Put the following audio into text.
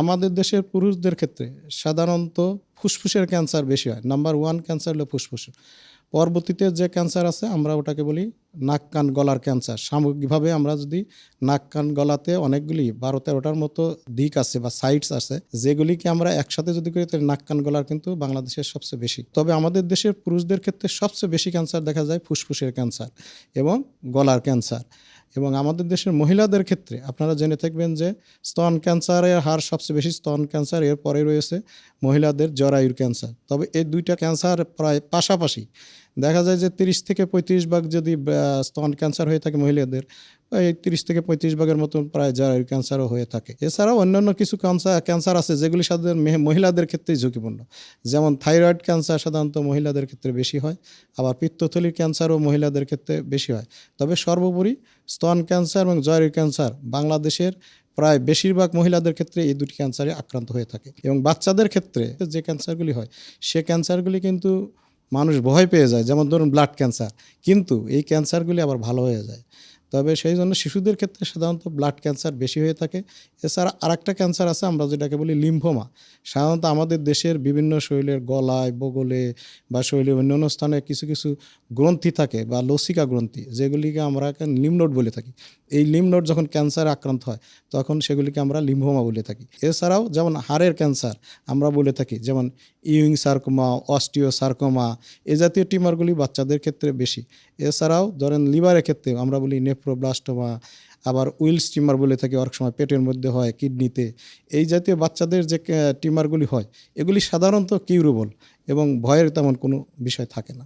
আমাদের দেশের পুরুষদের ক্ষেত্রে সাধারণত ফুসফুসের ক্যান্সার বেশি হয়। নাম্বার ওয়ান ক্যান্সার হলো ফুসফুসের পরবর্তীতে যে ক্যান্সার আছে, আমরা ওটাকে বলি নাক কান গলার ক্যান্সার। সামগ্রিকভাবে আমরা যদি নাক কান গলাতে অনেকগুলি বারো তেরোটার মতো দিক আছে বা সাইটস আছে, যেগুলিকে আমরা একসাথে যদি করি, তাহলে নাক কান গলার কিন্তু বাংলাদেশের সবচেয়ে বেশি। তবে আমাদের দেশের পুরুষদের ক্ষেত্রে সবচেয়ে বেশি ক্যান্সার দেখা যায় ফুসফুসের ক্যান্সার এবং গলার ক্যান্সার। এবং আমাদের দেশের মহিলাদের ক্ষেত্রে আপনারা জেনে থাকবেন যে স্তন ক্যান্সারের হার সবচেয়ে বেশি স্তন ক্যান্সার এর পরে রয়েছে মহিলাদের জরায়ুর ক্যান্সার। তবে এই দুইটা ক্যান্সার প্রায় পাশাপাশি দেখা যায় যে তিরিশ থেকে পঁয়ত্রিশ ভাগ যদি স্তন ক্যান্সার হয়ে থাকে মহিলাদের তিরিশ থেকে পঁয়ত্রিশ ভাগের মতন প্রায় জরায়ুর ক্যান্সারও হয়ে থাকে। এছাড়াও অন্যান্য কিছু ক্যান্সার ক্যান্সার আছে যেগুলি সাধারণত মেহে- মহিলাদের ক্ষেত্রেই ঝুঁকিপূর্ণ। যেমন থাইরয়েড ক্যান্সার সাধারণত মহিলাদের ক্ষেত্রে বেশি হয়, আবার পিত্তথলির ক্যান্সারও মহিলাদের ক্ষেত্রে বেশি হয়। তবে সর্বোপরি স্তন ক্যান্সার এবং জরায়ুর ক্যান্সার বাংলাদেশের প্রায় বেশিরভাগ মহিলাদের ক্ষেত্রে এই দুটি ক্যান্সারে আক্রান্ত হয়ে থাকে। এবং বাচ্চাদের ক্ষেত্রে যে ক্যান্সারগুলি হয়, সে ক্যান্সারগুলি কিন্তু মানুষ ভয় পেয়ে যায়। যেমন ধরুন ব্লাড ক্যান্সার কিন্তু এই ক্যান্সারগুলি আবার ভালো হয়ে যায়। তবে সেই জন্য শিশুদের ক্ষেত্রে সাধারণত ব্লাড ক্যান্সার বেশি হয়ে থাকে। এছাড়া আরেকটা ক্যান্সার আছে, আমরা যেটাকে বলি লিম্ফোমা সাধারণত আমাদের দেশের বিভিন্ন শরীরের গলায়, বগলে বা শরীরের অন্যান্য স্থানে কিছু কিছু গ্রন্থি থাকে বা লসিকা গ্রন্থি, যেগুলিকে আমরা লিমনোড বলে থাকি। এই লিমনোড যখন ক্যান্সারে আক্রান্ত হয়, তখন সেগুলিকে আমরা লিম্ফোমা বলে থাকি। এছাড়াও যেমন হাড়ের ক্যান্সার আমরা বলে থাকি, যেমন ইউইং সার্কোমা অস্টিও সার্কোমা এ জাতীয় টিমারগুলি বাচ্চাদের ক্ষেত্রে বেশি। এছাড়াও ধরেন লিভারের ক্ষেত্রে আমরা বলি নেফ্রোব্লাস্টোমা আবার উইলস টিমার বলে থাকে, অনেক সময় পেটের মধ্যে হয়, কিডনিতে। এই জাতীয় বাচ্চাদের যে টিমারগুলি হয়, এগুলি সাধারণত কিউরেবল এবং ভয়ের তেমন কোনো বিষয় থাকে না।